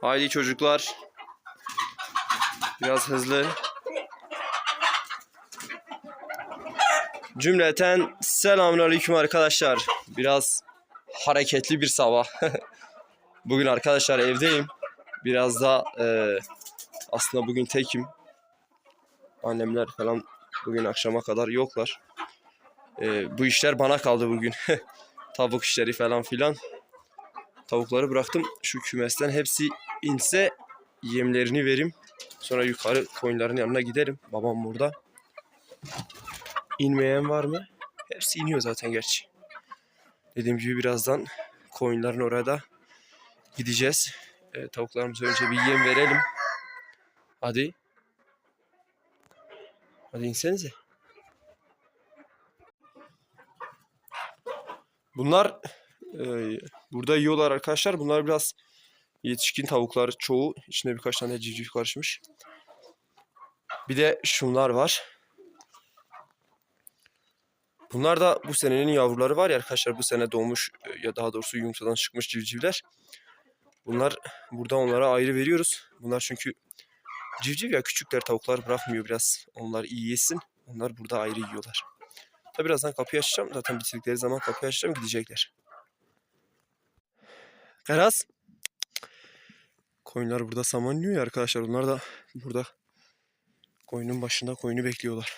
Haydi çocuklar. Biraz hızlı. Cümleten selamünaleyküm arkadaşlar. Biraz hareketli bir sabah. bugün arkadaşlar evdeyim. Biraz da e, aslında bugün tekim. Annemler falan bugün akşama kadar yoklar. E, bu işler bana kaldı bugün. Tavuk işleri falan filan. Tavukları bıraktım. Şu kümesten hepsi inse yemlerini verim. Sonra yukarı koyunların yanına giderim. Babam burada. İnmeyen var mı? Hepsi iniyor zaten gerçi. Dediğim gibi birazdan koyunların orada gideceğiz. E, tavuklarımıza önce bir yem verelim. Hadi. Hadi insenize. Bunlar e, burada yiyorlar arkadaşlar. Bunlar biraz yetişkin tavuklar çoğu. İçinde birkaç tane civciv karışmış. Bir de şunlar var. Bunlar da bu senenin yavruları var ya arkadaşlar. Bu sene doğmuş e, ya daha doğrusu yumurtadan çıkmış civcivler. Bunlar burada onlara ayrı veriyoruz. Bunlar çünkü civciv ya küçükler tavuklar bırakmıyor biraz. Onlar iyi yesin. Onlar burada ayrı yiyorlar. Tabi birazdan kapıyı açacağım. Zaten bitirdikleri zaman kapıyı açacağım gidecekler. Karas. Koyunlar burada saman yiyor ya arkadaşlar. Onlar da burada koyunun başında koyunu bekliyorlar.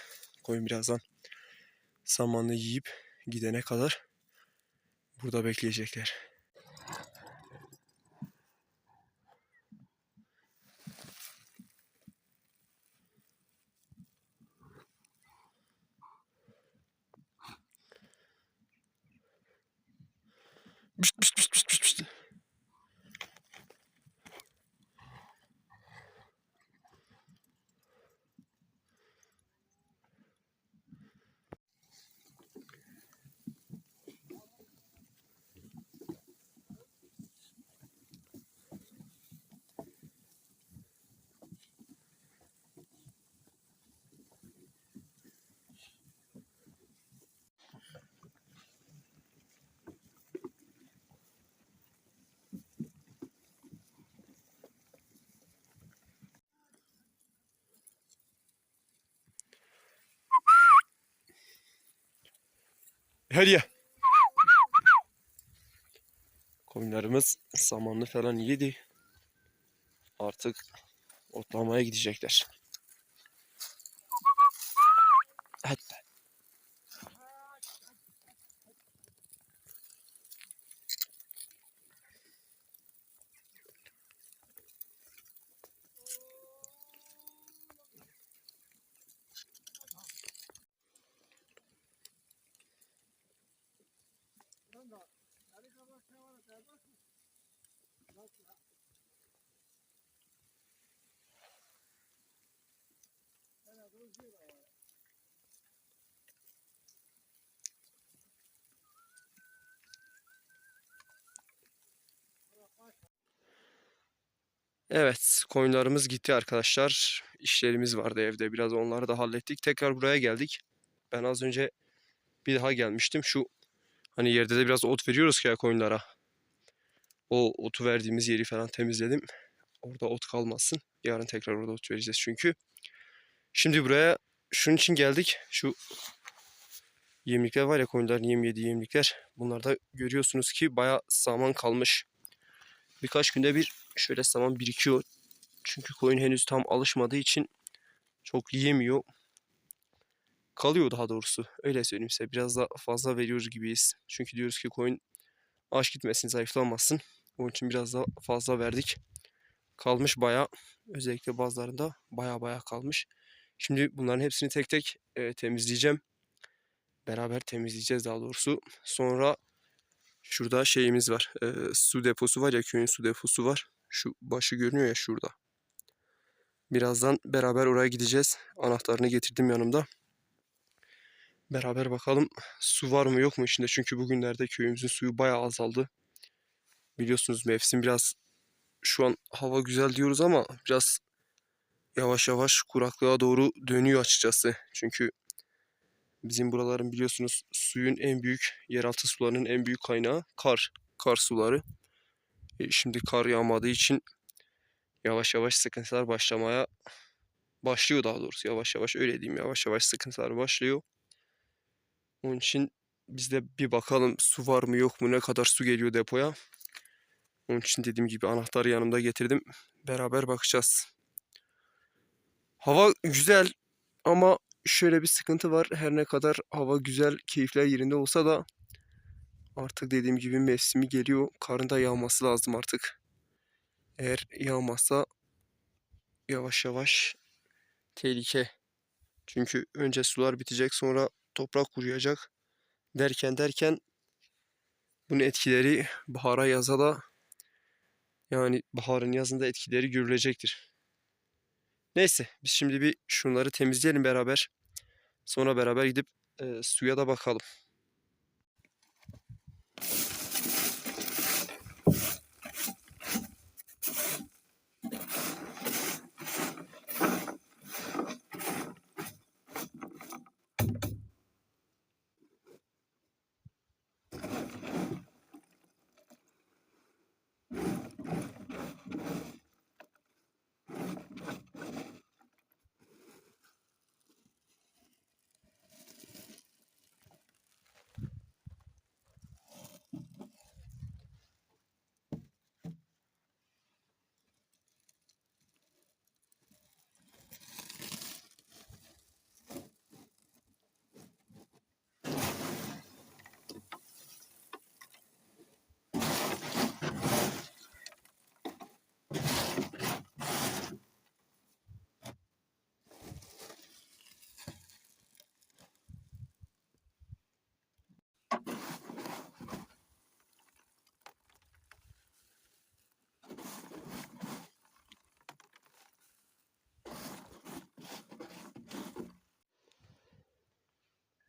Koyun birazdan samanı yiyip gidene kadar burada bekleyecekler. Pişt, pişt, pişt. Hadi ya. Koyunlarımız samanlı falan yedi. Artık otlamaya gidecekler. Hadi. Evet, koyunlarımız gitti arkadaşlar. İşlerimiz vardı evde. Biraz onları da hallettik. Tekrar buraya geldik. Ben az önce bir daha gelmiştim. Şu hani yerde de biraz ot veriyoruz ki ya koyunlara. O otu verdiğimiz yeri falan temizledim. Orada ot kalmasın. Yarın tekrar orada ot vereceğiz çünkü. Şimdi buraya şunun için geldik. Şu yemlikler var ya koyunların yem yediği yemlikler. Bunlarda görüyorsunuz ki baya saman kalmış. Birkaç günde bir şöyle saman birikiyor. Çünkü koyun henüz tam alışmadığı için çok yiyemiyor. Kalıyor daha doğrusu. Öyle söyleyeyim size. Biraz da fazla veriyoruz gibiyiz. Çünkü diyoruz ki koyun aç gitmesin, zayıflamasın. Onun için biraz daha fazla verdik. Kalmış baya. Özellikle bazılarında baya baya kalmış. Şimdi bunların hepsini tek tek e, temizleyeceğim. Beraber temizleyeceğiz daha doğrusu. Sonra şurada şeyimiz var. e, su deposu var ya köyün su deposu var. Şu başı görünüyor ya şurada. Birazdan beraber oraya gideceğiz. Anahtarını getirdim yanımda. Beraber bakalım su var mı yok mu içinde. Çünkü bugünlerde köyümüzün suyu bayağı azaldı. Biliyorsunuz mevsim biraz şu an hava güzel diyoruz ama biraz yavaş yavaş kuraklığa doğru dönüyor açıkçası. Çünkü bizim buraların biliyorsunuz suyun en büyük, yeraltı sularının en büyük kaynağı kar. Kar suları. E, şimdi kar yağmadığı için yavaş yavaş sıkıntılar başlamaya başlıyor daha doğrusu. Yavaş yavaş öyle diyeyim. Yavaş yavaş sıkıntılar başlıyor. Onun için biz de bir bakalım su var mı yok mu ne kadar su geliyor depoya. Onun için dediğim gibi anahtarı yanımda getirdim. Beraber bakacağız. Hava güzel ama şöyle bir sıkıntı var. Her ne kadar hava güzel, keyifler yerinde olsa da artık dediğim gibi mevsimi geliyor. Karın da yağması lazım artık. Eğer yağmazsa yavaş yavaş tehlike. Çünkü önce sular bitecek sonra toprak kuruyacak. Derken derken bunun etkileri bahara yaza da yani baharın yazında etkileri görülecektir. Neyse biz şimdi bir şunları temizleyelim beraber. Sonra beraber gidip e, suya da bakalım.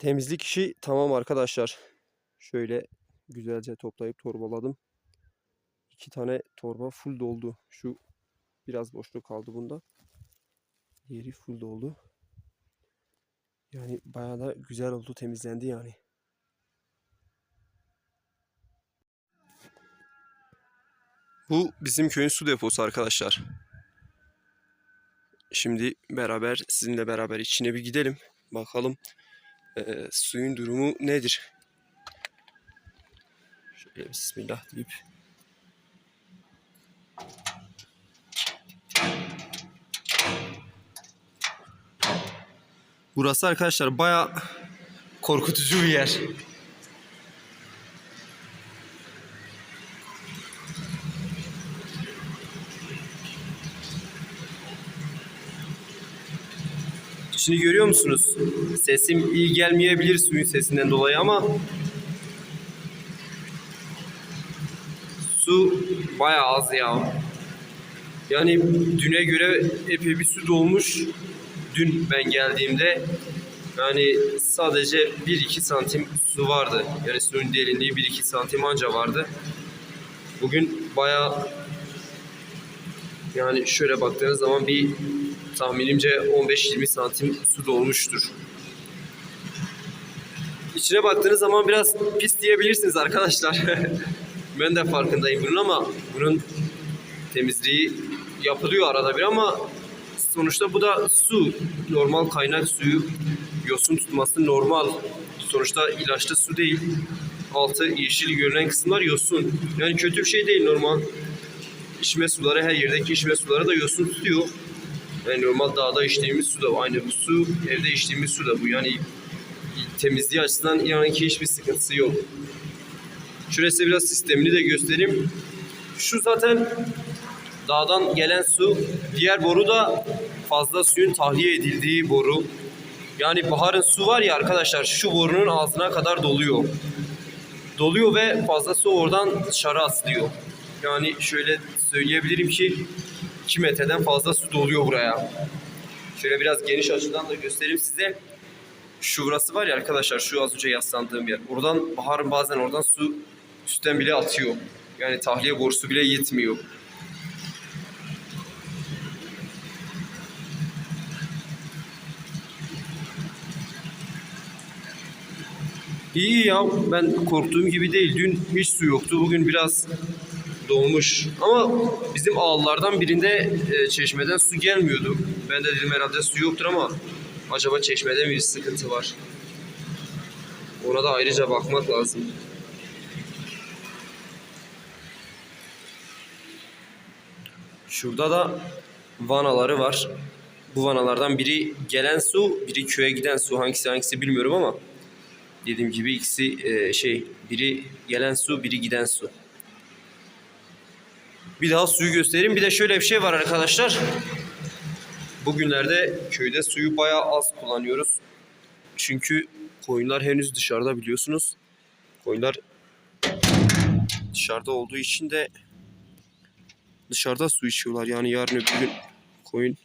Temizlik işi tamam arkadaşlar. Şöyle güzelce toplayıp torbaladım. İki tane torba full doldu. Şu biraz boşluk kaldı bunda. Diğeri full doldu. Yani bayağı da güzel oldu temizlendi yani. Bu bizim köyün su deposu arkadaşlar. Şimdi beraber sizinle beraber içine bir gidelim. Bakalım eee, suyun durumu nedir? Şöyle bismillah deyip Burası arkadaşlar baya korkutucu bir yer. Şimdi görüyor musunuz? Sesim iyi gelmeyebilir suyun sesinden dolayı ama su baya az ya. Yani düne göre epey bir su dolmuş. Dün ben geldiğimde yani sadece 1-2 santim su vardı. Yani suyun derinliği 1-2 santim anca vardı. Bugün baya yani şöyle baktığınız zaman bir tahminimce 15-20 santim su dolmuştur. İçine baktığınız zaman biraz pis diyebilirsiniz arkadaşlar. ben de farkındayım bunun ama bunun temizliği yapılıyor arada bir ama sonuçta bu da su. Normal kaynak suyu yosun tutması normal. Sonuçta ilaçlı su değil. Altı yeşil görünen kısımlar yosun. Yani kötü bir şey değil normal. İçme suları her yerdeki içme suları da yosun tutuyor. Yani normal dağda içtiğimiz su da aynı bu su, evde içtiğimiz su da bu. Yani temizliği açısından yani ki hiçbir sıkıntısı yok. Şurası biraz sistemini de göstereyim. Şu zaten dağdan gelen su. Diğer boru da fazla suyun tahliye edildiği boru. Yani baharın su var ya arkadaşlar şu borunun ağzına kadar doluyor. Doluyor ve fazla su oradan dışarı asılıyor. Yani şöyle söyleyebilirim ki 2 metreden fazla su doluyor buraya. Şöyle biraz geniş açıdan da göstereyim size. Şu burası var ya arkadaşlar şu az önce yaslandığım yer. Oradan baharın bazen oradan su üstten bile atıyor. Yani tahliye borusu bile yetmiyor. İyi ya ben korktuğum gibi değil. Dün hiç su yoktu. Bugün biraz dolmuş. Ama bizim ağlardan birinde e, çeşmeden su gelmiyordu. Ben de dedim herhalde su yoktur ama acaba çeşmede mi bir sıkıntı var? Ona da ayrıca bakmak lazım. Şurada da vanaları var. Bu vanalardan biri gelen su, biri köye giden su. Hangisi hangisi bilmiyorum ama dediğim gibi ikisi e, şey biri gelen su, biri giden su. Bir daha suyu göstereyim. Bir de şöyle bir şey var arkadaşlar. Bugünlerde köyde suyu bayağı az kullanıyoruz. Çünkü koyunlar henüz dışarıda biliyorsunuz. Koyunlar dışarıda olduğu için de dışarıda su içiyorlar. Yani yarın öbür gün koyun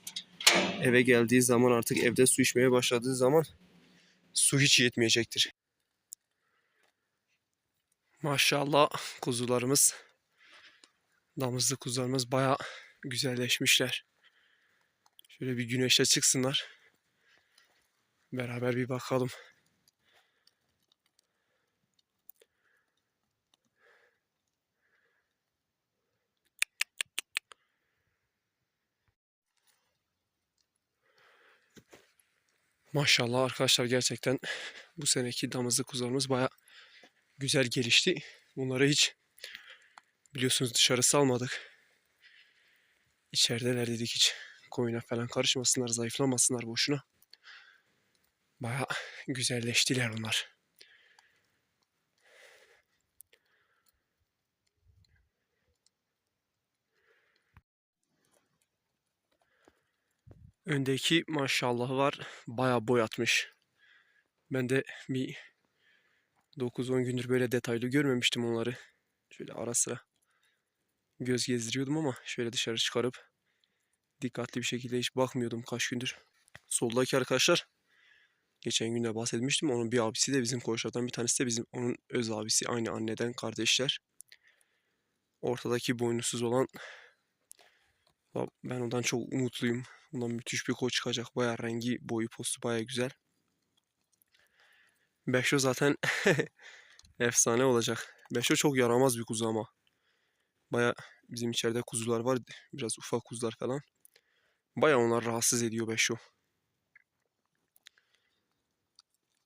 eve geldiği zaman artık evde su içmeye başladığı zaman su hiç yetmeyecektir. Maşallah kuzularımız, damızlı kuzularımız baya güzelleşmişler. Şöyle bir güneşe çıksınlar. Beraber bir bakalım. Maşallah arkadaşlar gerçekten bu seneki damızlı kuzularımız baya güzel gelişti. Bunları hiç biliyorsunuz dışarı salmadık. İçerideler dedik hiç koyuna falan karışmasınlar, zayıflamasınlar boşuna. Baya güzelleştiler onlar. Öndeki maşallahı var. Baya boy atmış. Ben de bir 9-10 gündür böyle detaylı görmemiştim onları. Şöyle ara sıra göz gezdiriyordum ama şöyle dışarı çıkarıp dikkatli bir şekilde hiç bakmıyordum kaç gündür. Soldaki arkadaşlar geçen günde bahsetmiştim. Onun bir abisi de bizim koğuşlardan bir tanesi de bizim onun öz abisi aynı anneden kardeşler. Ortadaki boynuzsuz olan ben ondan çok umutluyum. Ondan müthiş bir koç çıkacak. Baya rengi, boyu, postu baya güzel. Beşo zaten efsane olacak. Beşo çok yaramaz bir kuzu ama. Baya bizim içeride kuzular var. Biraz ufak kuzular falan. Baya onlar rahatsız ediyor Beşo.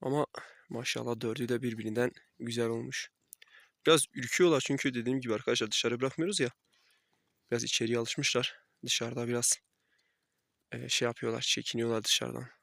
Ama maşallah dördü de birbirinden güzel olmuş. Biraz ürküyorlar çünkü dediğim gibi arkadaşlar dışarı bırakmıyoruz ya. Biraz içeriye alışmışlar. Dışarıda biraz şey yapıyorlar, çekiniyorlar dışarıdan.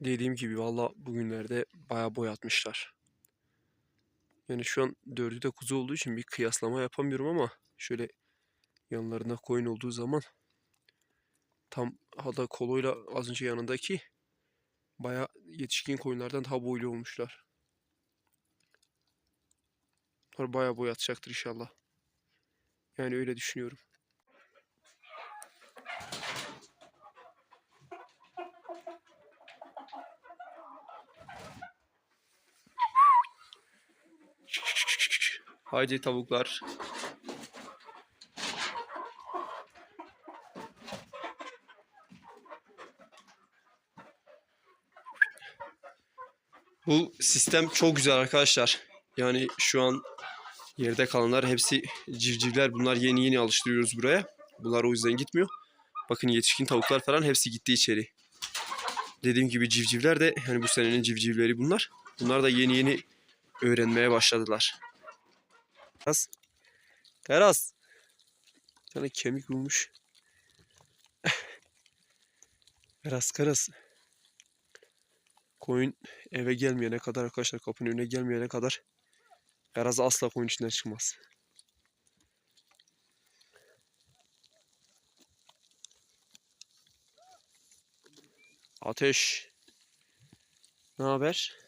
Dediğim gibi valla bugünlerde bayağı boy atmışlar. Yani şu an dördü de kuzu olduğu için bir kıyaslama yapamıyorum ama şöyle yanlarında koyun olduğu zaman tam hatta koloyla az önce yanındaki bayağı yetişkin koyunlardan daha boylu olmuşlar. Bunlar bayağı boy atacaktır inşallah. Yani öyle düşünüyorum. Haydi tavuklar. Bu sistem çok güzel arkadaşlar. Yani şu an yerde kalanlar hepsi civcivler. Bunlar yeni yeni alıştırıyoruz buraya. Bunlar o yüzden gitmiyor. Bakın yetişkin tavuklar falan hepsi gitti içeri. Dediğim gibi civcivler de yani bu senenin civcivleri bunlar. Bunlar da yeni yeni öğrenmeye başladılar. Karas. Karas. Bir tane kemik bulmuş. Karas karas. Koyun eve gelmeyene kadar arkadaşlar kapının önüne gelmeyene kadar Karas asla koyun içinden çıkmaz. Ateş. Ne haber?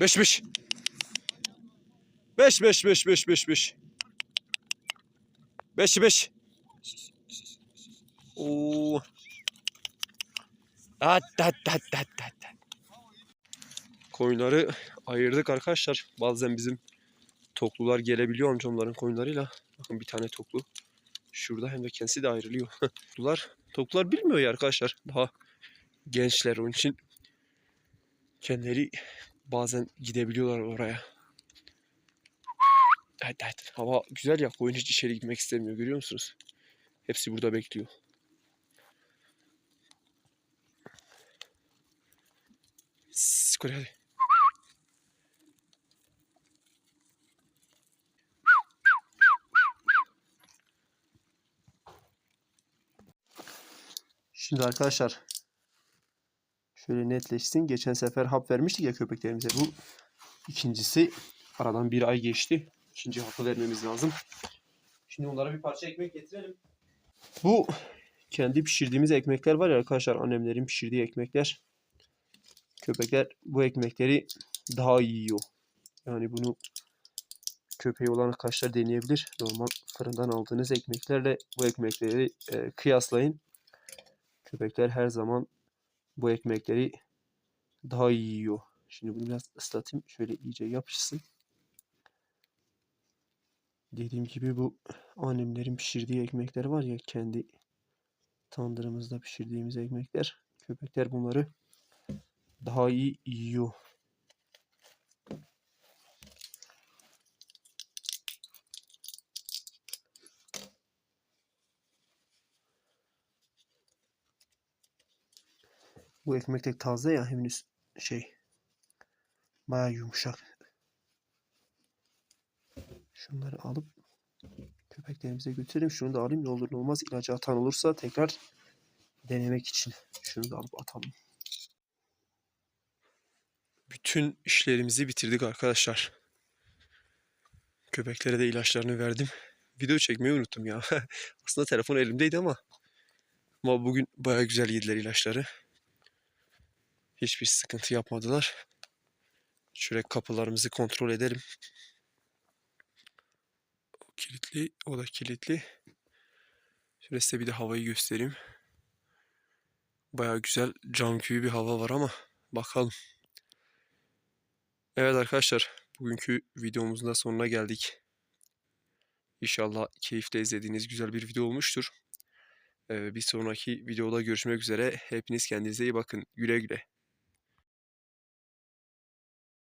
Beş beş. Beş beş beş beş beş beş. Beş beş. Oo. At at at at at. Koyunları ayırdık arkadaşlar. Bazen bizim toklular gelebiliyor amcamların koyunlarıyla. Bakın bir tane toklu. Şurada hem de kendisi de ayrılıyor. toklular, toklular bilmiyor ya arkadaşlar. Daha gençler onun için kendileri bazen gidebiliyorlar oraya. Evet, evet. Hava güzel ya. Koyun hiç içeri gitmek istemiyor. Görüyor musunuz? Hepsi burada bekliyor. Skor hadi. Şimdi arkadaşlar şöyle netleşsin. Geçen sefer hap vermiştik ya köpeklerimize. Bu ikincisi. Aradan bir ay geçti. İkinci hapı vermemiz lazım. Şimdi onlara bir parça ekmek getirelim. Bu kendi pişirdiğimiz ekmekler var ya arkadaşlar. Annemlerin pişirdiği ekmekler. Köpekler bu ekmekleri daha iyi yiyor. Yani bunu köpeği olan arkadaşlar deneyebilir. Normal fırından aldığınız ekmeklerle bu ekmekleri e, kıyaslayın. Köpekler her zaman bu ekmekleri daha iyi yiyor. Şimdi bunu biraz ıslatayım. Şöyle iyice yapışsın. Dediğim gibi bu annemlerin pişirdiği ekmekler var ya kendi tandırımızda pişirdiğimiz ekmekler. Köpekler bunları daha iyi yiyor. Bu ekmek de taze ya henüz şey bayağı yumuşak. Şunları alıp köpeklerimize götürelim. Şunu da alayım ne olur ne olmaz ilacı atan olursa tekrar denemek için. Şunu da alıp atalım. Bütün işlerimizi bitirdik arkadaşlar. Köpeklere de ilaçlarını verdim. Video çekmeyi unuttum ya. Aslında telefon elimdeydi ama ama bugün bayağı güzel yediler ilaçları. Hiçbir sıkıntı yapmadılar. Şöyle kapılarımızı kontrol edelim. O kilitli, o da kilitli. Şöyle size bir de havayı göstereyim. Bayağı güzel cam gibi bir hava var ama bakalım. Evet arkadaşlar, bugünkü videomuzun da sonuna geldik. İnşallah keyifle izlediğiniz güzel bir video olmuştur. Ee, bir sonraki videoda görüşmek üzere. Hepiniz kendinize iyi bakın. Güle güle.